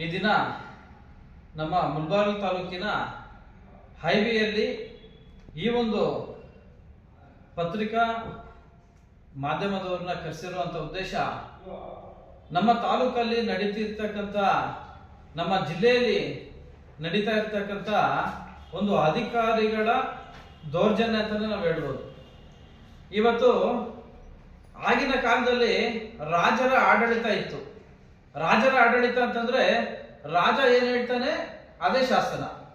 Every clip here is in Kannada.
ಈ ದಿನ ನಮ್ಮ ಮುಲ್ಬಾಗಿಲು ತಾಲೂಕಿನ ಹೈವೇಯಲ್ಲಿ ಈ ಒಂದು ಪತ್ರಿಕಾ ಮಾಧ್ಯಮದವ್ರನ್ನ ಕರೆಸಿರುವಂಥ ಉದ್ದೇಶ, ನಮ್ಮ ತಾಲೂಕಲ್ಲಿ ನಡೀತಿರ್ತಕ್ಕಂಥ, ನಮ್ಮ ಜಿಲ್ಲೆಯಲ್ಲಿ ನಡೀತಾ ಇರ್ತಕ್ಕಂಥ ಒಂದು ಅಧಿಕಾರಿಗಳ ದೌರ್ಜನ್ಯ ಅಂತಲೇ ನಾವು ಹೇಳ್ಬೋದು. ಇವತ್ತು ಆಗಿನ ಕಾಲದಲ್ಲಿ ರಾಜರ ಆಡಳಿತ ಇತ್ತು. ರಾಜರ ಆಡಳಿತ ಅಂತಂದ್ರೆ ರಾಜ ಏನ್ ಹೇಳ್ತಾನೆ? ಅದೇ ಶಾಸನ.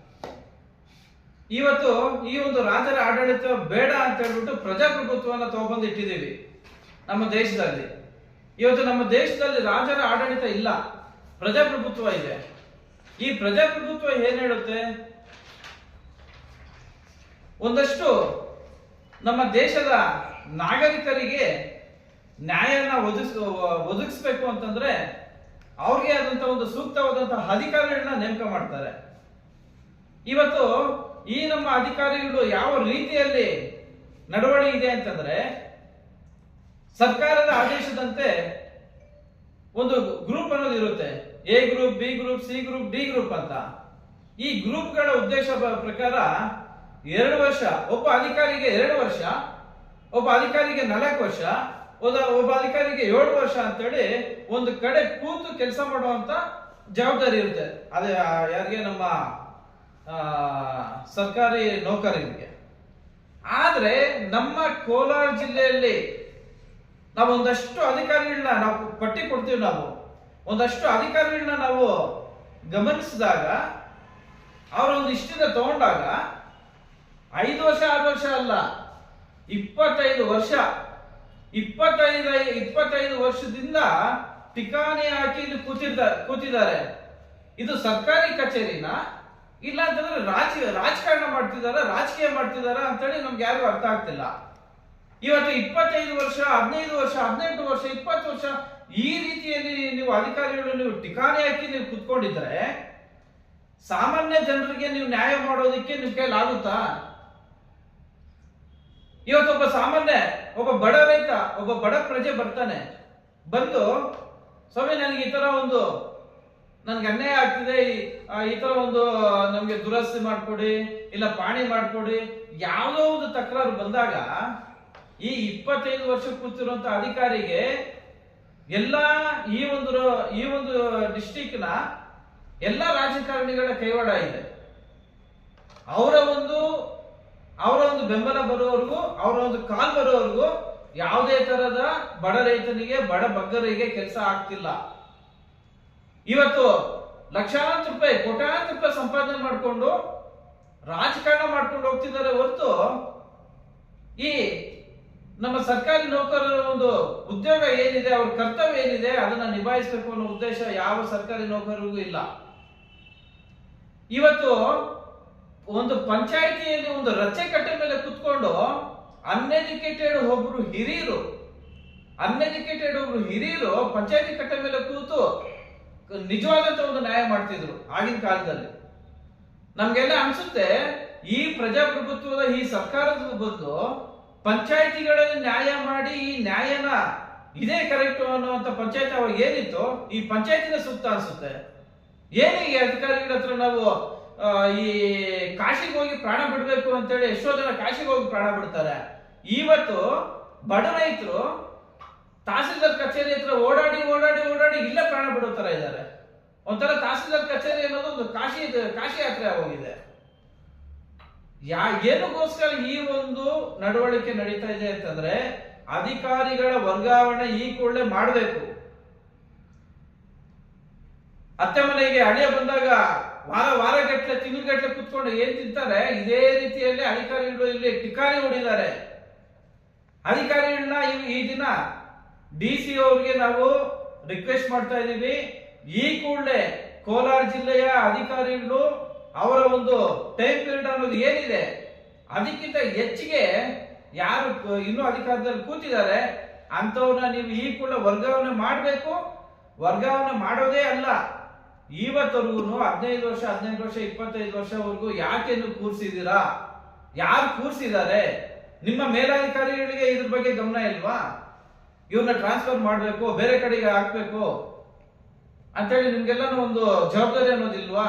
ಇವತ್ತು ಈ ಒಂದು ರಾಜರ ಆಡಳಿತ ಬೇಡ ಅಂತ ಹೇಳ್ಬಿಟ್ಟು ಪ್ರಜಾಪ್ರಭುತ್ವವನ್ನು ತಗೊಬಂದು ಇಟ್ಟಿದ್ದೀವಿ ನಮ್ಮ ದೇಶದಲ್ಲಿ. ಇವತ್ತು ನಮ್ಮ ದೇಶದಲ್ಲಿ ರಾಜರ ಆಡಳಿತ ಇಲ್ಲ. ಪ್ರಜಾಪ್ರಭುತ್ವ ಇದೆ. ಈ ಪ್ರಜಾಪ್ರಭುತ್ವ ಏನ್ ಹೇಳುತ್ತೆ? ಒಂದಷ್ಟು ನಮ್ಮ ದೇಶದ ನಾಗರಿಕರಿಗೆ ನ್ಯಾಯನ ಒದಗಿಸ್, ಒದಗಿಸ್ಬೇಕು ಅಂತಂದ್ರೆ ಅವ್ರಿಗೆ ಆದಂತಹ ಒಂದು ಸೂಕ್ತವಾದಂತಹ ಅಧಿಕಾರಿಗಳನ್ನ ನೇಮಕ ಮಾಡ್ತಾರೆ. ಇವತ್ತು ಈ ನಮ್ಮ ಅಧಿಕಾರಿಗಳು ಯಾವ ರೀತಿಯಲ್ಲಿ ನಡವಳಿ ಇದೆ ಅಂತಂದ್ರೆ, ಸರ್ಕಾರದ ಆದೇಶದಂತೆ ಒಂದು ಗ್ರೂಪ್ ಅನ್ನೋದು ಇರುತ್ತೆ. A group, B group, C group, D group ಅಂತ. ಈ ಗ್ರೂಪ್ಗಳ ಉದ್ದೇಶ ಪ್ರಕಾರ ಎರಡು ವರ್ಷ, ಒಬ್ಬ ಅಧಿಕಾರಿಗೆ ಎರಡು ವರ್ಷ, ಒಬ್ಬ ಅಧಿಕಾರಿಗೆ ನಾಲ್ಕು ವರ್ಷ ಒಬ್ಬ ಒಬ್ಬ ಅಧಿಕಾರಿಗೆ ಏಳು ವರ್ಷ ಅಂತೇಳಿ ಒಂದು ಕಡೆ ಕೂತು ಕೆಲಸ ಮಾಡುವಂತ ಜವಾಬ್ದಾರಿ ಇರುತ್ತೆ. ಅದೇ ಯಾರಿಗೆ? ನಮ್ಮ ಸರ್ಕಾರಿ ನೌಕರರಿಗೆ. ಆದ್ರೆ ನಮ್ಮ ಕೋಲಾರ ಜಿಲ್ಲೆಯಲ್ಲಿ ನಾವೊಂದಷ್ಟು ಅಧಿಕಾರಿಗಳನ್ನ ನಾವು ಪಟ್ಟಿ ಕೊಡ್ತೀವಿ ನಾವು. ಒಂದಷ್ಟು ಅಧಿಕಾರಿಗಳನ್ನ ನಾವು ಗಮನಿಸಿದಾಗ, ಅವರೊಂದು ಒಂದು ಇಷ್ಟದ ತಗೊಂಡಾಗ, ಐದು ವರ್ಷ, ಆರು ವರ್ಷ ಅಲ್ಲ, ಇಪ್ಪತ್ತೈದು ವರ್ಷ ಇಪ್ಪತ್ತೈದು ಇಪ್ಪತ್ತೈದು ವರ್ಷದಿಂದ ಟಿಕಾಣಿ ಹಾಕಿ ಇಲ್ಲಿ ಕೂತಿರ್ತಾರೆ ಕೂತಿದ್ದಾರೆ. ಇದು ಸರ್ಕಾರಿ ಕಚೇರಿನ? ಇಲ್ಲ ಅಂತಂದ್ರೆ ರಾಜ, ರಾಜಕಾರಣ ಮಾಡ್ತಿದಾರ ರಾಜಕೀಯ ಮಾಡ್ತಿದಾರ ಅಂತೇಳಿ ನಮ್ಗೆ ಯಾರಿಗೂ ಅರ್ಥ ಆಗ್ತಿಲ್ಲ. ಇವತ್ತು ಇಪ್ಪತ್ತೈದು ವರ್ಷ, ಹದಿನೈದು ವರ್ಷ, ಹದಿನೆಂಟು ವರ್ಷ, ಇಪ್ಪತ್ತು ವರ್ಷ ಈ ರೀತಿಯಲ್ಲಿ ನೀವು ಅಧಿಕಾರಿಗಳು ನೀವು ಟಿಕಾಣಿ ಹಾಕಿ ನೀವು ಕುತ್ಕೊಂಡಿದ್ರೆ ಸಾಮಾನ್ಯ ಜನರಿಗೆ ನೀವು ನ್ಯಾಯ ಮಾಡೋದಕ್ಕೆ ನಿಮ್ ಕೈಲಿ ಆಗುತ್ತಾ ಇವತ್ತೊಬ್ಬ ಸಾಮಾನ್ಯ, ಒಬ್ಬ ಬಡ ರೈತ, ಒಬ್ಬ ಬಡ ಪ್ರಜೆ ಬರ್ತಾನೆ. ಬಂದು, ಸ್ವಾಮಿ, ನನಗೆ ಈ ತರ ಒಂದು, ನನ್ಗೆ ಅನ್ಯಾಯ ಆಗ್ತಿದೆ. ಈ- ತರ ಒಂದು, ನಮ್ಗೆ ದುರಸ್ತಿ ಮಾಡ್ಕೊಡಿ, ಇಲ್ಲ ಪಾಣಿ ಮಾಡ್ಕೊಡಿ. ಯಾವುದೋ ಒಂದು ತಕರಾರು ಬಂದಾಗ, ಈ ಇಪ್ಪತ್ತೈದು ವರ್ಷ ಕೂತಿರುವಂತ ಅಧಿಕಾರಿಗೆ ಎಲ್ಲ ಈ ಒಂದು ಈ ಒಂದು ಡಿಸ್ಟಿಕ್ನ ಎಲ್ಲ ರಾಜಕಾರಣಿಗಳ ಕೈವಾಡ ಇದೆ. ಅವರ ಒಂದು ಬೆಂಬಲ ಬರುವವರೆಗೂ ಅವರ ಒಂದು ಕಾಲ್ ಬರುವವರೆಗೂ ಯಾವುದೇ ತರದ ಬಡ ರೈತನಿಗೆ, ಬಡ ಬಗ್ಗರಿಗೆ ಕೆಲಸ ಆಗ್ತಿಲ್ಲ. ಇವತ್ತು ಲಕ್ಷಾಂತರ ರೂಪಾಯಿ ಕೋಟ್ಯಾಂತರ ರೂಪಾಯಿ ಸಂಪಾದನೆ ಮಾಡಿಕೊಂಡು ರಾಜಕಾರಣ ಮಾಡ್ಕೊಂಡು ಹೋಗ್ತಿದ್ದಾರೆ ಹೊರತು ಈ ನಮ್ಮ ಸರ್ಕಾರಿ ನೌಕರರ ಒಂದು ಉದ್ಯೋಗ ಏನಿದೆ, ಅವ್ರ ಕರ್ತವ್ಯ ಏನಿದೆ, ಅದನ್ನ ನಿಭಾಯಿಸಬೇಕು ಅನ್ನೋ ಉದ್ದೇಶ ಯಾವ ಸರ್ಕಾರಿ ನೌಕರರಿಗೂ ಇಲ್ಲ. ಇವತ್ತು ಒಂದು ಪಂಚಾಯಿತಿಯಲ್ಲಿ ಒಂದು ರಚೆ ಕಟ್ಟೆ ಮೇಲೆ ಕುತ್ಕೊಂಡು ಅನ್ಎಜುಕೇಟೆಡ್ ಒಬ್ರು ಹಿರಿಯರು, ಅನ್ಎಜುಕೇಟೆಡ್ ಒಬ್ರು ಹಿರಿಯರು ಪಂಚಾಯತಿ ಕಟ್ಟೆ ಮೇಲೆ ಕೂತು ನಿಜವಾದಂತ ಒಂದು ನ್ಯಾಯ ಮಾಡ್ತಿದ್ರು ಆಗಿನ ಕಾಲದಲ್ಲಿ. ನಮ್ಗೆಲ್ಲ ಅನ್ಸುತ್ತೆ ಈ ಪ್ರಜಾಪ್ರಭುತ್ವದ, ಈ ಸರ್ಕಾರದ ಬದಲು ಪಂಚಾಯಿತಿಗಳಲ್ಲಿ ನ್ಯಾಯ ಮಾಡಿ ಈ ನ್ಯಾಯನ ಇದೇ ಕರೆಕ್ಟ್ ಅನ್ನುವಂತ ಪಂಚಾಯತ್ ಅವಾಗ ಏನಿತ್ತು ಈ ಪಂಚಾಯತಿನ ಸುತ್ತ ಅನ್ಸುತ್ತೆ. ಏನು ಈ ಅಧಿಕಾರಿಗಳ ಹತ್ರ ನಾವು ಈ ಕಾಶಿಗೆ ಹೋಗಿ ಪ್ರಾಣ ಬಿಡಬೇಕು ಅಂತೇಳಿ ಎಷ್ಟೋ ಜನ ಕಾಶಿಗೆ ಹೋಗಿ ಪ್ರಾಣ ಬಿಡ್ತಾರೆ. ಇವತ್ತು ಬಡ ರೈತರು ತಹಸೀಲ್ದಾರ್ ಕಚೇರಿ ಹತ್ರ ಓಡಾಡಿ ಓಡಾಡಿ ಓಡಾಡಿ ಇಲ್ಲೇ ಪ್ರಾಣ ಬಿಡೋ ತರ ಇದ್ದಾರೆ. ಒಂಥರ ತಹಸೀಲ್ದಾರ್ ಕಚೇರಿ ಅನ್ನೋದು ಒಂದು ಕಾಶಿ ಕಾಶಿ ಯಾತ್ರೆ ಹೋಗಿದೆ ಯಾ, ಏನಕ್ಕೋಸ್ಕರ ಈ ಒಂದು ನಡವಳಿಕೆ ನಡೀತಾ ಇದೆ ಅಂತಂದ್ರೆ ಅಧಿಕಾರಿಗಳ ವರ್ಗಾವಣೆ ಈ ಕೂಡಲೇ ಮಾಡಬೇಕು. ಅತ್ತೆ ಮನೆಗೆ ಹಳೆಯ ಬಂದಾಗ ವಾರ ವಾರಗಟ್ಟಲೆ ತಿಂಗಳಗಟ್ಟಲೆ ಕುತ್ಕೊಂಡು ಏನ್ ತಿಂತಾರೆ? ಇದೇ ರೀತಿಯಲ್ಲಿ ಅಧಿಕಾರಿಗಳು ಇಲ್ಲಿ ಟಿಕಾರಿ ಹೊಡಿದ್ದಾರೆ. ಅಧಿಕಾರಿಗಳನ್ನ ಈ- ದಿನ ಡಿ ಸಿ ಅವ್ರಿಗೆ ನಾವು ರಿಕ್ವೆಸ್ಟ್ ಮಾಡ್ತಾ ಇದೀವಿ ಈ ಕೂಡಲೇ ಕೋಲಾರ ಜಿಲ್ಲೆಯ ಅಧಿಕಾರಿಗಳು ಅವರ ಒಂದು ಟೈಮ್ ಪೀರಿಯಡ್ ಅನ್ನೋದು ಏನಿದೆ, ಅದಕ್ಕಿಂತ ಹೆಚ್ಚಿಗೆ ಯಾರು ಇನ್ನೂ ಅಧಿಕಾರದಲ್ಲಿ ಕೂತಿದ್ದಾರೆ, ಅಂಥವ್ರನ್ನ ನೀವು ಈ ಕೂಡ ವರ್ಗಾವಣೆ ಮಾಡಬೇಕು. ವರ್ಗಾವಣೆ ಮಾಡೋದೇ ಅಲ್ಲ. ಇವತ್ತವರೆಗೂ ಹದಿನೈದು ವರ್ಷ ಹದಿನೆಂಟು ವರ್ಷ, ಇಪ್ಪತ್ತೈದು ವರ್ಷವರೆಗೂ ಯಾಕೆ ನೀವು ಕೂರಿಸಿದ್ದೀರಾ? ಯಾರು ಕೂರಿಸಿದ್ದಾರೆ? ನಿಮ್ಮ ಮೇಲಾಧಿಕಾರಿಗಳಿಗೆ ಇದ್ರ ಬಗ್ಗೆ ಗಮನ ಇಲ್ವಾ? ಇವ್ರನ್ನ ಟ್ರಾನ್ಸ್ಫರ್ ಮಾಡಬೇಕು, ಬೇರೆ ಕಡೆಗೆ ಹಾಕ್ಬೇಕು ಅಂತೇಳಿ ನಿಮ್ಗೆಲ್ಲ ಒಂದು ಜವಾಬ್ದಾರಿ ಅನ್ನೋದಿಲ್ವಾ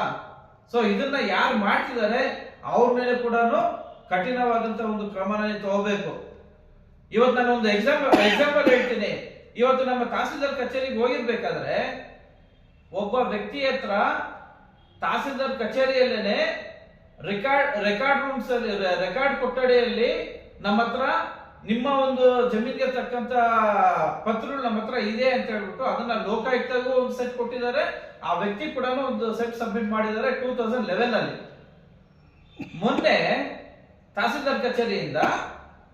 ಸೊ ಇದನ್ನ ಯಾರು ಮಾಡ್ತಿದ್ದಾರೆ, ಅವ್ರ ಮೇಲೆ ಕೂಡ ಕಠಿಣವಾದಂತ ಒಂದು ಕ್ರಮನ ತಗೋಬೇಕು. ಇವತ್ತು ನಾನು ಒಂದು ಎಕ್ಸಾಂಪಲ್ ಎಕ್ಸಾಂಪಲ್ ಹೇಳ್ತೀನಿ. ಇವತ್ತು ನಮ್ಮ ತಹಸೀಲ್ದಾರ್ ಕಚೇರಿಗೆ ಹೋಗಿರ್ಬೇಕಾದ್ರೆ ಒಬ್ಬ ವ್ಯಕ್ತಿ ಹತ್ರ ತಹಸೀಲ್ದಾರ್ ಕಚೇರಿಯಲ್ಲೇನೆ ರೆಕಾರ್ಡ್ ರೆಕಾರ್ಡ್ ರೂಮ್ಸ್ ಅಲ್ಲಿ ರೆಕಾರ್ಡ್ ಕೊಠಡಿಯಲ್ಲಿ ನಮ್ಮ ಹತ್ರ, ನಿಮ್ಮ ಒಂದು ಜಮೀನಿಗೆ ತಕ್ಕಂತ ಪತ್ರಗಳು ನಮ್ಮ ಹತ್ರ ಇದೆ ಅಂತ ಹೇಳ್ಬಿಟ್ಟು ಅದನ್ನ ಲೋಕಾಯುಕ್ತಗೂ ಒಂದು ಸೆಟ್ ಕೊಟ್ಟಿದ್ದಾರೆ. ಆ ವ್ಯಕ್ತಿ ಕೂಡ ಒಂದು ಸೆಟ್ ಸಬ್ಮಿಟ್ ಮಾಡಿದ್ದಾರೆ ಟೂ ತೌಸಂಡ್ ಲೆವೆನ್ ಅಲ್ಲಿ ಮೊನ್ನೆ ತಹಸೀಲ್ದಾರ್ ಕಚೇರಿಯಿಂದ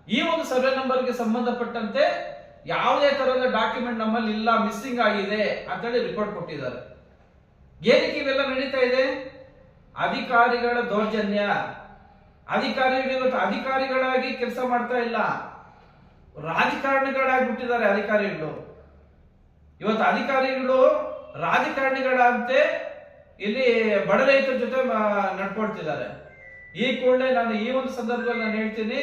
ಈ ಒಂದು ಸರ್ವೆ ನಂಬರ್ಗೆ ಸಂಬಂಧಪಟ್ಟಂತೆ ಯಾವುದೇ ತರಹದ ಡಾಕ್ಯುಮೆಂಟ್ ನಮ್ಮಲ್ಲಿ ಇಲ್ಲ ಮಿಸ್ಸಿಂಗ್ ಆಗಿದೆ ಅಂತೇಳಿ ರಿಪೋರ್ಟ್ ಕೊಟ್ಟಿದ್ದಾರೆ. ಏನಕ್ಕೆ ಇವೆಲ್ಲ ನಡೀತಾ ಇದೆ? ಅಧಿಕಾರಿಗಳ ದೌರ್ಜನ್ಯ. ಅಧಿಕಾರಿಗಳು ಅಧಿಕಾರಿಗಳಾಗಿ ಕೆಲಸ ಮಾಡ್ತಾ ಇಲ್ಲ. ರಾಜಕಾರಣಿಗಳಾಗಿ ಬಿಟ್ಟಿದ್ದಾರೆ ಅಧಿಕಾರಿಗಳು. ಇವತ್ತು ಅಧಿಕಾರಿಗಳು ರಾಜಕಾರಣಿಗಳಂತೆ ಇಲ್ಲಿ ಬಡ ರೈತರ ಜೊತೆ ನಡ್ಕೊಳ್ತಿದ್ದಾರೆ. ಈ ಕೂಡಲೇ ನಾನು ಈ ಒಂದು ಸಂದರ್ಭದಲ್ಲಿ ನಾನು ಹೇಳ್ತೀನಿ,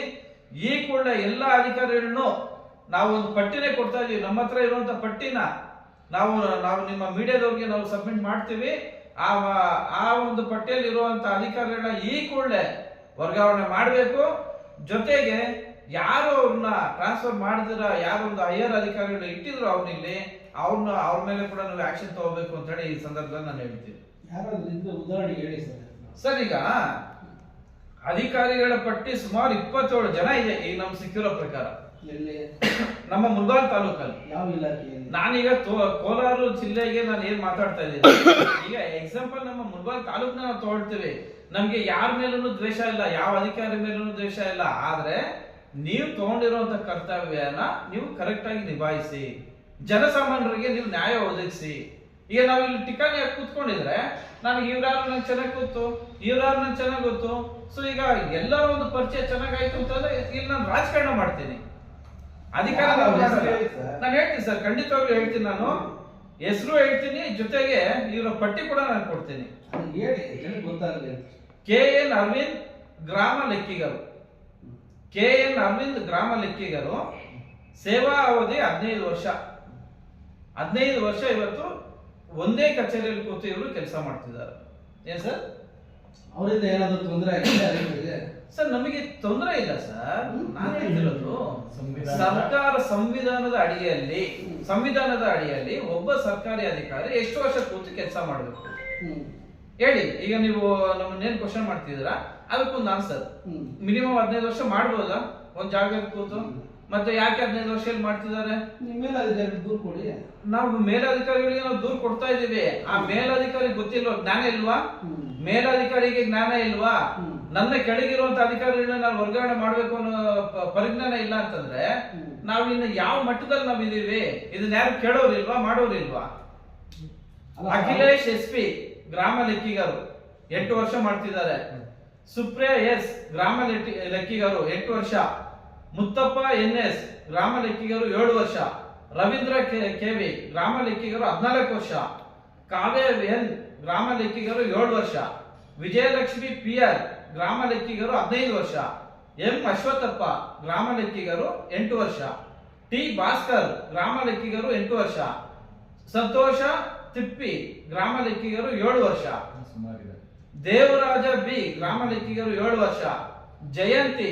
ಈ ಕೂಡಲೇ ಎಲ್ಲ ಅಧಿಕಾರಿಗಳನ್ನು ನಾವು ಒಂದು ಪಟ್ಟಿನೇ ಕೊಡ್ತಾ ಇದೀವಿ. ನಮ್ಮ ಹತ್ರ ಇರುವಂತ ಪಟ್ಟಿನ ನಾವು ನಾವು ನಿಮ್ಮ ಮೀಡಿಯಾದವ್ರಿಗೆ ನಾವು ಸಬ್ಮಿಟ್ ಮಾಡ್ತೀವಿ. ಆ ಆ ಒಂದು ಪಟ್ಟಿಯಲ್ಲಿ ಇರುವಂತ ಅಧಿಕಾರಿಗಳನ್ನ ಈ ಕೂಡಲೇ ವರ್ಗಾವಣೆ ಮಾಡಬೇಕು. ಜೊತೆಗೆ ಯಾರು ಅವ್ರನ್ನ ಟ್ರಾನ್ಸ್ಫರ್ ಮಾಡಿದ್ರ ಯಾರು ಒಂದು ಹೈಯರ್ ಅಧಿಕಾರಿಗಳು ಇಟ್ಟಿದ್ರು ಅವ್ರನ್ನಿಲ್ಲಿ ಅವ್ರನ್ನ ಅವ್ರ ಮೇಲೆ ಕೂಡ ನಾವು ಆಕ್ಷನ್ ತಗೋಬೇಕು ಅಂತ ಹೇಳಿ ಈ ಸಂದರ್ಭದಲ್ಲಿ ನಾನು ಹೇಳ್ತೀನಿ. ಉದಾಹರಣೆ ಹೇಳಿ ಸರ್. ಸರ್ ಈಗ ಅಧಿಕಾರಿಗಳ ಪಟ್ಟಿ ಸುಮಾರು ಇಪ್ಪತ್ತೇಳು ಜನ ಇದೆ ಈಗ ನಮ್ಗೆ ಸಿಕ್ಕಿರೋ ಪ್ರಕಾರ. ಎಲ್ಲಿ? ನಮ್ಮ ಮುಲ್ಬಾಲ್ ತಾಲೂಕಲ್ಲಿ. ಯಾವ ಇಲಾಖೆಯಲ್ಲಿ ನಾನೀಗ ತೋ- ಕೋಲಾರ ಜಿಲ್ಲೆಗೆ ನಾನು ಏನ್ ಮಾತಾಡ್ತಾ ಇದ್ದೀನಿ. ಈಗ ಎಕ್ಸಾಂಪಲ್ ನಮ್ಮ ಮುಲ್ಬಾಲ್ ತಾಲೂಕ್ನ ನಾವು ತಗೊಳ್ತೀವಿ. ನಮ್ಗೆ ಯಾರ ಮೇಲೂ ದ್ವೇಷ ಇಲ್ಲ ಯಾವ ಅಧಿಕಾರಿ ಮೇಲೂ ದ್ವೇಷ ಇಲ್ಲ. ಆದ್ರೆ ನೀವು ತಗೊಂಡಿರುವಂತ ಕರ್ತವ್ಯನ ನೀವು ಕರೆಕ್ಟ್ ಆಗಿ ನಿಭಾಯಿಸಿ. ಜನಸಾಮಾನ್ಯರಿಗೆ ನೀವು ನ್ಯಾಯ ಒದಗಿಸಿ. ಈಗ ನಾವು ಇಲ್ಲಿ ಟಿಕಾಣಿ ಕೂತ್ಕೊಂಡಿದ್ರೆ ನನಗೆ ಇವ್ರಾರು ನಂಗೆ ಚೆನ್ನಾಗಿ ಗೊತ್ತು ಇವ್ರಾರು ನಂಗೆ ಚೆನ್ನಾಗಿ ಗೊತ್ತು. ಸೊ ಈಗ ಎಲ್ಲರ ಒಂದು ಪರಿಚಯ ಚೆನ್ನಾಗಾಯ್ತು ಅಂತಂದ್ರೆ ಇಲ್ಲಿ ನಾನು ರಾಜಕಾರಣ ಮಾಡ್ತೀನಿ. ಅಧಿಕಾರ ನಾನು ಹೇಳ್ತೀನಿ ಸರ್ ಖಂಡಿತವಾಗ್ಲೂ ಹೇಳ್ತೀನಿ ನಾನು. ಹೆಸರು ಹೇಳ್ತೀನಿ ಜೊತೆಗೆ ಇವರ ಪಟ್ಟಿ ಕೂಡ ನಾನು ಕೊಡ್ತೀನಿ. ಕೆ ಎನ್ ಅರವಿಂದ್ ಗ್ರಾಮ ಲೆಕ್ಕಿಗರು. ಕೆ ಎನ್ ಅರವಿಂದ್ ಗ್ರಾಮ ಲೆಕ್ಕಿಗರು ಸೇವಾ ಅವಧಿ ಹದಿನೈದು ವರ್ಷ. ಹದಿನೈದು ವರ್ಷ ಇವತ್ತು ಒಂದೇ ಕಚೇರಿಯಲ್ಲಿ ಕೂತು ಇವರು ಕೆಲಸ ಮಾಡ್ತಿದ್ದಾರೆ. ಏನ್ ಸರ್? ಅವರಿಂದ ಏನಾದರೂ ತೊಂದರೆ ಆಗಿದೆ? ಸರ್ ನಮಗೆ ತೊಂದರೆ ಇಲ್ಲ ಸರ್. ನಾನು ಸರ್ಕಾರ ಸಂವಿಧಾನದ ಅಡಿಯಲ್ಲಿ ಸಂವಿಧಾನದ ಅಡಿಯಲ್ಲಿ ಒಬ್ಬ ಸರ್ಕಾರಿ ಅಧಿಕಾರಿ ಎಷ್ಟು ವರ್ಷ ಕೂತು ಕೆಲಸ ಮಾಡಬೇಕು? ಹೇಳಿ ಈಗ ನೀವು ನಮ್ಮನ್ನೇನ್ ಕ್ವಶನ್ ಮಾಡ್ತಿದ್ದೀರಾ? ಅದಕ್ಕೊಂದು ಆನ್ಸರ್ ಮಿನಿಮಮ್ ಹದಿನೈದು ವರ್ಷ ಮಾಡ್ಬೋದಾ? ಒಂದ್ ಜಾಗದಲ್ಲಿ ಕೂತು. ಮತ್ತೆ ಯಾಕೆ ಹದಿನೈದು ವರ್ಷ ಮಾಡ್ತಿದ್ದಾರೆ? ಅಧಿಕಾರಿ ಕೊಡಿ. ನಾವು ಮೇಲಧಿಕಾರಿಗಳಿಗೆ ನಾವು ದೂರ ಕೊಡ್ತಾ ಇದೀವಿ ಆ ಮೇಲಧಿಕಾರಿ ಗೊತ್ತಿಲ್ವಾ? ಜ್ಞಾನ ಇಲ್ವಾ? ಮೇಲಾಧಿಕಾರಿಗೆ ಜ್ಞಾನ ಇಲ್ವಾ. ನನ್ನ ಕೆಳಗಿರುವಂತ ಅಧಿಕಾರಿಗಳನ್ನ ನಾನು ವರ್ಗಾವಣೆ ಮಾಡಬೇಕು ಅನ್ನೋ ಪರಿಜ್ಞಾನ ಇಲ್ಲ ಅಂತಂದ್ರೆ ನಾವು ಇನ್ನು ಯಾವ ಮಟ್ಟದಲ್ಲಿ ನಾವು ಇದೀವಿ ಇದನ್ನ ಯಾರು ಕೇಳೋರಿಲ್ವಾ ಮಾಡೋರಿಲ್ವಾ? ಅಖಿಲೇಶ್ ಎಸ್ ಪಿ ಗ್ರಾಮ ಲೆಕ್ಕಿಗರು ಎಂಟು ವರ್ಷ ಮಾಡ್ತಿದ್ದಾರೆ. ಸುಪ್ರಿಯಾ ಎಸ್ ಗ್ರಾಮ ಲೆಕ್ಕಿಗರು ಎಂಟು ವರ್ಷ. ಮುತ್ತಪ್ಪ ಎನ್ ಎಸ್ ಗ್ರಾಮ ಲೆಕ್ಕಿಗರು ಏಳು ವರ್ಷ. ರವೀಂದ್ರ ಕೆ- ಕೆವಿ ಗ್ರಾಮ ಲೆಕ್ಕಿಗರು ಹದಿನಾಲ್ಕು ವರ್ಷ. ಕಾವ್ಯ ಎನ್ ಗ್ರಾಮ ಲೆಕ್ಕಿಗರು ಏಳು ವರ್ಷ. ವಿಜಯಲಕ್ಷ್ಮಿ ಪಿ ಆರ್ ಗ್ರಾಮ ಲೆಕ್ಕಿಗರು ಹದಿನೈದು ವರ್ಷ. ಎಂ ಅಶ್ವತ್ಥಪ್ಪ ಗ್ರಾಮ ಲೆಕ್ಕಿಗರು ಎಂಟು ವರ್ಷ. ಟಿ ಭಾಸ್ಕರ್ ಗ್ರಾಮ ಲೆಕ್ಕಿಗರು ಎಂಟು ವರ್ಷ. ಸಂತೋಷ ತಿಪ್ಪಿ ಗ್ರಾಮ ಲೆಕ್ಕಿಗರು ಏಳು ವರ್ಷ. ದೇವರಾಜ ಬಿ ಗ್ರಾಮ ಲೆಕ್ಕಿಗರು ಏಳು ವರ್ಷ. ಜಯಂತಿ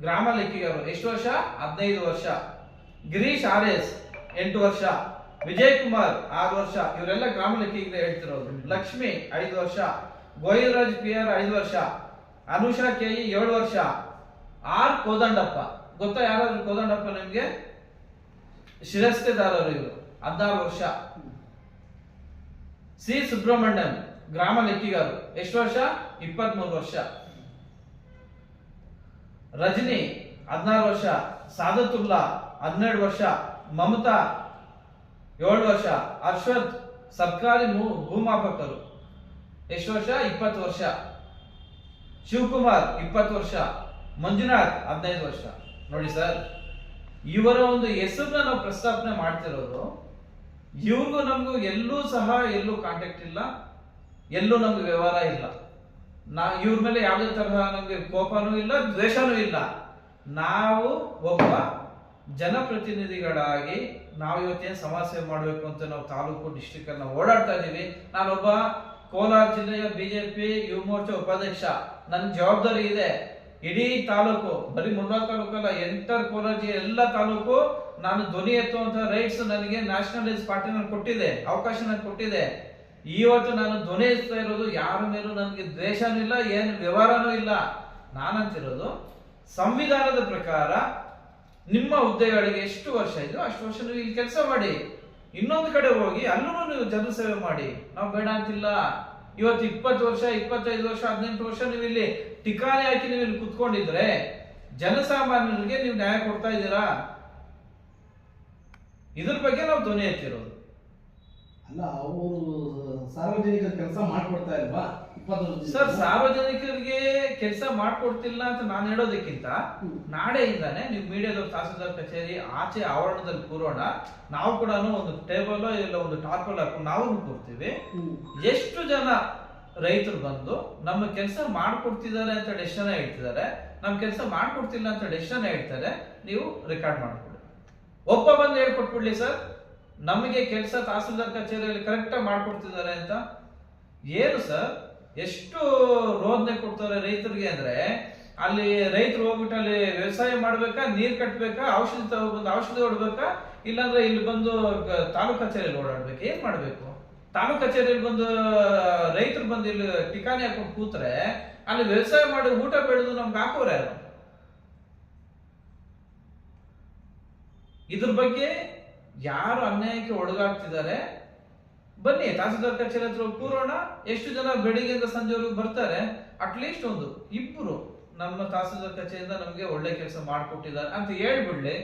ಗ್ರಾಮ ಲೆಕ್ಕಿಗರು ಎಷ್ಟು ವರ್ಷ? ಹದಿನೈದು ವರ್ಷ. ಗಿರೀಶ್ ಆರ್ ಎಸ್, ಎಂಟು ವರ್ಷ. ವಿಜಯ್ ಕುಮಾರ್ ಆರು ವರ್ಷ. ಇವರೆಲ್ಲ ಗ್ರಾಮ ಲೆಕ್ಕಿಗರು ಹೇಳ್ತಿರೋದು. ಲಕ್ಷ್ಮಿ, ಐದು ವರ್ಷ. ಗೋವಿಂದರಾಜ್ ಪಿ ಆರ್ ಐದು ವರ್ಷ. ಅನುಷಾ ಕೆ ಇ ಏಳು ವರ್ಷ. ಆರ್ ಕೋದಂಡಪ್ಪ. ಗೊತ್ತಾ ಯಾರಾದ್ರೂ ಕೋದಂಡಪ್ಪ ನಿಮ್ಗೆ? ಶಿರಸ್ತೆದಾರರು ಇವರು. ಹದಿನಾರು ವರ್ಷ. ಸಿ ಸುಬ್ರಹ್ಮಣ್ಯನ್, ಗ್ರಾಮ ಲೆಕ್ಕಿಗಾರು. ಎಷ್ಟು ವರ್ಷ? ಇಪ್ಪತ್ತ್ ವರ್ಷ. ರಜನಿ, ಹದಿನಾರು ವರ್ಷ. ಸಾದತುಲ್ಲಾ ಹನ್ನೆರಡು ವರ್ಷ. ಮಮತಾ, ಏಳು ವರ್ಷ. ಅಶ್ವಥ್, ಸರ್ಕಾರಿ ಭೂಮಾಪಕರು. ಎಷ್ಟು ವರ್ಷ? ಇಪ್ಪತ್ತು ವರ್ಷ. ಶಿವಕುಮಾರ್ ಇಪ್ಪತ್ತು ವರ್ಷ, ಮಂಜುನಾಥ್ ಹದಿನೈದು ವರ್ಷ. ನೋಡಿ ಸರ್, ಇವರ ಒಂದು ಹೆಸರನ್ನ ನಾವು ಪ್ರಸ್ತಾಪನೆ ಮಾಡ್ತಿರೋದು, ಇವ್ರಿಗೂ ನಮಗೂ ಎಲ್ಲೂ ಸಹ ಎಲ್ಲೂ ಕಾಂಟ್ಯಾಕ್ಟ್ ಇಲ್ಲ, ಎಲ್ಲೂ ನಮ್ಗೆ ವ್ಯವಹಾರ ಇಲ್ಲ. ನಾ, ಇವ್ರ ಮೇಲೆ ಯಾವುದೇ ತರಹ ನಮಗೆ ಕೋಪನೂ ಇಲ್ಲ, ದ್ವೇಷನೂ ಇಲ್ಲ. ನಾವು ಒಬ್ಬ ಜನಪ್ರತಿನಿಧಿಗಳಾಗಿ ನಾವು ಇವತ್ತೇನು ಸಮಸ್ಯೆ ಮಾಡಬೇಕು ಅಂತ ನಾವು ತಾಲೂಕು ಡಿಸ್ಟಿಕ್ ಅನ್ನ ಓಡಾಡ್ತಾ ಇದ್ದೀವಿ ನಾನೊಬ್ಬ ಕೋಲಾರ ಜಿಲ್ಲೆಯ ಬಿಜೆಪಿ ಯುವ ಮೋರ್ಚಾ ಉಪಾಧ್ಯಕ್ಷ. ನನ್ನ ಜವಾಬ್ದಾರಿ ಇದೆ. ಇಡೀ ತಾಲೂಕು, ಬರೀ ಮುನ್ನೂರು ತಾಲೂಕು ಅಲ್ಲ ಎಂಟರ್ ಕೋಲಾರ ಜಿಲ್ಲೆ ಎಲ್ಲ ತಾಲೂಕು, ನಾನು ಧ್ವನಿ ಎತ್ತುವಂತ ರೈಟ್ಸ್ ನನಗೆ ನ್ಯಾಷನಲೈಸ್ ಪಾರ್ಟಿ ನನಗೆ ಕೊಟ್ಟಿದೆ, ಅವಕಾಶ ನನಗೆ ಕೊಟ್ಟಿದೆ. ಇವತ್ತು ನಾನು ಧ್ವನಿ ಎತ್ತಾ ಇರೋದು ಯಾರ ಮೇಲೂ ನನಗೆ ದ್ವೇಷನೂ ಇಲ್ಲ, ಏನು ವ್ಯವಹಾರನೂ ಇಲ್ಲ. ನಾನಂತಿರೋದು, ಸಂವಿಧಾನದ ಪ್ರಕಾರ ನಿಮ್ಮ ಹುದ್ದೆಗಳಿಗೆ ಎಷ್ಟು ವರ್ಷ ಇದೆಯೋ ಅಷ್ಟು ವರ್ಷ ನೀವು ಇಲ್ಲಿ ಕೆಲಸ ಮಾಡಿ. ಇನ್ನೊಂದು ಕಡೆ ಹೋಗಿ ಅಲ್ಲೂ ನೀವು ಜನಸೇವೆ ಮಾಡಿ. ನಾವು ಬೇಡ ಅಂತಿಲ್ಲ. ಇವತ್ತು ಇಪ್ಪತ್ತು ವರ್ಷ, ಇಪ್ಪತ್ತೈದು ವರ್ಷ, ಹದಿನೆಂಟು ವರ್ಷ ನೀವು ಇಲ್ಲಿ ಹಾಕಿ ನೀವು ಇಲ್ಲಿ ಕುತ್ಕೊಂಡಿದ್ರೆ ಜನಸಾಮಾನ್ಯರಿಗೆ ನೀವು ನ್ಯಾಯ ಕೊಡ್ತಾ ಇದ್ದೀರಾ? ಇದ್ರ ಬಗ್ಗೆ ನಾವು ಧ್ವನಿ ಎತ್ತಿರೋದು. ಅಲ್ಲ, ಅವರು ಸಾರ್ವಜನಿಕ ಕೆಲಸ ಮಾಡ್ಕೊಡ್ತಾ ಇಲ್ವಾ? ಸರ್ ಸಾರ್ವಜನಿಕರಿಗೆ ಕೆಲಸ ಮಾಡ್ಕೊಡ್ತಿಲ್ಲ ಅಂತ ನಾನು ಹೇಳೋದಕ್ಕಿಂತ. ನಾಳೆಯಿಂದಾನೆ ನೀವು ಮೀಡಿಯಾದವ್ರು ತಹಸೀಲ್ದಾರ್ ಕಚೇರಿ ಆಚೆ ಆವರಣದಲ್ಲಿ ಕೂರೋಣ. ನಾವು ಕೂಡ ಒಂದು ಟೇಬಲ್ ಇಲ್ಲ ಒಂದು ಟಾರ್ಪಲ್ ಹಾಕೊಂಡು ನಾವು ಕೊಡ್ತೀವಿ. ಎಷ್ಟು ಜನ ರೈತರು ಬಂದು ನಮ್ಮ ಕೆಲಸ ಮಾಡ್ಕೊಡ್ತಿದ್ದಾರೆ ಅಂತ ಡೆಸಿಷನ್ ಹೇಳ್ತಿದ್ದಾರೆ ನಮ್ಮ ಕೆಲಸ ಮಾಡ್ಕೊಡ್ತಿಲ್ಲ ಅಂತ ಡೆಸಿಷನ್ ಹೇಳ್ತಾರೆ ನೀವು ರೆಕಾರ್ಡ್ ಮಾಡ್ಕೊಡಿ. ಒಬ್ಬ ಬಂದು ಹೇಳ್ಕೊಟ್ಬಿಡ್ಲಿ ಸರ್ ನಮಗೆ ಕೆಲಸ ತಹಸೀಲ್ದಾರ್ ಕಚೇರಿಯಲ್ಲಿ ಕರೆಕ್ಟಾಗಿ ಮಾಡ್ಕೊಡ್ತಿದ್ದಾರೆ ಅಂತ. ಏನು ಸರ್? ಎಷ್ಟು ರೋಧನೆ ಕೊಡ್ತಾರೆ ರೈತರಿಗೆ ಅಂದ್ರೆ ಅಲ್ಲಿ ರೈತರು ಹೋಗ್ಬಿಟ್ಟು ಅಲ್ಲಿ ವ್ಯವಸಾಯ ಮಾಡ್ಬೇಕಾ, ನೀರ್ ಕಟ್ಬೇಕಾ, ಔಷಧಿ ತಗೊಬಂದು ಔಷಧಿ ಹೊಡ್ಬೇಕಾ? ಇಲ್ಲಾಂದ್ರೆ ಇಲ್ಲಿ ಬಂದು ತಾಲೂಕ್ ಕಚೇರಿಯಲ್ಲಿ ಓಡಾಡ್ಬೇಕು. ಏನ್ ಮಾಡ್ಬೇಕು? ತಾಲೂಕ್ ಕಚೇರಿಯಲ್ಲಿ ಬಂದು, ರೈತರು ಬಂದು ಇಲ್ಲಿ ಟಿಕಾಣಿ ಹಾಕೊಂಡು ಕೂತ್ರೆ ಅಲ್ಲಿ ವ್ಯವಸಾಯ ಮಾಡಿ ಊಟ ಬೆಳೆದು ನಮ್ಗೆ ಹಾಕೋರು ಇದ್ರ ಬಗ್ಗೆ ಯಾರು ಅನ್ಯಾಯಕ್ಕೆ ಒಳಗಾಗ್ತಿದ್ದಾರೆ ಬನ್ನಿ ತಹಸೀಲ್ದಾರ್ ಕಚೇರಿ ಹತ್ರ ಕೂರೋಣ. ಎಷ್ಟು ಜನ ಬೆಳಿಗ್ಗೆಯಿಂದ ಸಂಜೆವರೆಗೂ ಬರ್ತಾರೆ? ಅಟ್ಲೀಸ್ಟ್ ಒಂದು ಇಬ್ಬರು ನಮ್ಮ ತಹಸೀಲ್ದಾರ್ ಕಚೇರಿಯಿಂದ ನಮಗೆ ಒಳ್ಳೆ ಕೆಲಸ ಮಾಡಿಕೊಟ್ಟಿದ್ದಾರೆ ಅಂತ ಹೇಳ್ಬಿಡ್ಲಿ.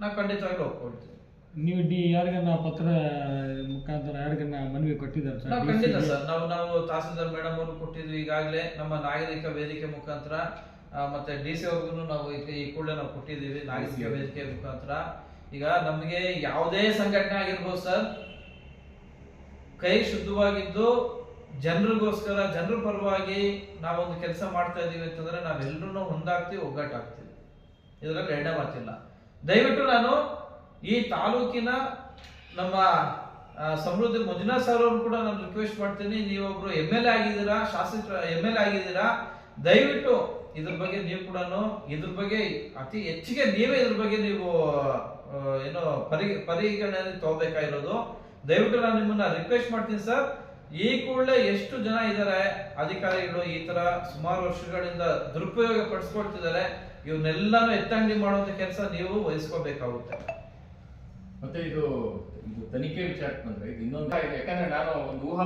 ನಾ ಖಂಡಿತವಾಗ್ಲೂ ಒಪ್ಕೊಳ್ತೀವಿ ನೀವು ಡಿ ಯಾರಿಗನ್ನ ಪತ್ರ ಮುಖಾಂತರ ಯಾರಿಗನ್ನ ಮನವಿ ಕೊಟ್ಟಿದ್ದಾರೆ ನಾವು ಸರ್ ಖಂಡಿತ ಸರ್. ನಾವು ನಾವು ತಹಸೀಲ್ದಾರ್ ಮೇಡಮ್ ಅವರು ಕೊಟ್ಟಿದ್ವಿ ಈಗಾಗಲೇ. ನಮ್ಮ ನಾಗರಿಕ ವೇದಿಕೆ ಮುಖಾಂತರ. ಮತ್ತೆ ಡಿ ಸಿ ಅವ್ರಿಗೂ ನಾವು ಈ ಕೂಡಲೇ ನಾವು ಕೊಟ್ಟಿದ್ದೀವಿ ನಾಗರಿಕ ವೇದಿಕೆ ಮುಖಾಂತರ. ಈಗ ನಮಗೆ ಯಾವುದೇ ಸಂಘಟನೆ ಆಗಿರ್ಬೋದು ಸರ್ ಕೈ ಶುದ್ಧವಾಗಿದ್ದು ಜನರಿಗೋಸ್ಕರ, ಜನರ ಪರವಾಗಿ ನಾವೊಂದು ಕೆಲಸ ಮಾಡ್ತಾ ಇದ್ದೀವಿ ಅಂತಂದ್ರೆ ನಾವೆಲ್ಲರೂ ಒಂದಾಗ್ತೀವಿ, ಒಗ್ಗಟ್ಟಾಗ್ತೀವಿ. ಇದರಲ್ಲಿ ಎರಡನೇ ಮಾತಿಲ್ಲ. ದಯವಿಟ್ಟು ನಾನು ಈ ತಾಲೂಕಿನ ನಮ್ಮ ಸಮೃದ್ಧಿ ಮಂಜುನಾಥ್ ಸರ್ ಅವರು ಕೂಡ ನಾನು ರಿಕ್ವೆಸ್ಟ್ ಮಾಡ್ತೀನಿ. ನೀವೊಬ್ರು ಎಂ ಎಲ್ ಎ ಆಗಿದ್ದೀರಾ, ಶಾಸಕ ಎಂ ಎಲ್ ಎ ಆಗಿದ್ದೀರಾ, ದಯವಿಟ್ಟು ಇದ್ರ ಬಗ್ಗೆ ನೀವು ಕೂಡ ಇದ್ರ ಬಗ್ಗೆ ಅತಿ ಹೆಚ್ಚಿಗೆ ನೀವೇ ಇದ್ರ ಬಗ್ಗೆ ನೀವು ಏನು ಪರಿ ಪರಿಗಣನೆ ತಗೋಬೇಕಾಗಿರೋದು. ದಯವಿಟ್ಟು ನಾನು ನಿಮ್ಮನ್ನ ರಿಕ್ವೆಸ್ಟ್ ಮಾಡ್ತೀನಿ ಸರ್ ಈ ಕೂಡಲೇ ಎಷ್ಟು ಜನ ಇದ್ದಾರೆ ಅಧಿಕಾರಿಗಳು ಈ ತರ ಸುಮಾರು ವರ್ಷಗಳಿಂದ ದುರುಪಯೋಗ ಪಡಿಸ್ಕೊಳ್ತಿದ್ದಾರೆ ಇವನ್ನೆಲ್ಲಾನು ಎತ್ತಂಗಡಿ ಮಾಡುವಂತ ಕೆಲಸ ನೀವು ವಹಿಸ್ಕೋಬೇಕಾಗುತ್ತೆ. ಮತ್ತೆ ಇದು ತನಿಖೆ ವಿಚಾರಕ್ಕೆ ಬಂದ್ರೆ ಇನ್ನೊಂದು ಯಾಕಂದ್ರೆ ನಾನು ಒಂದು ಊಹಾ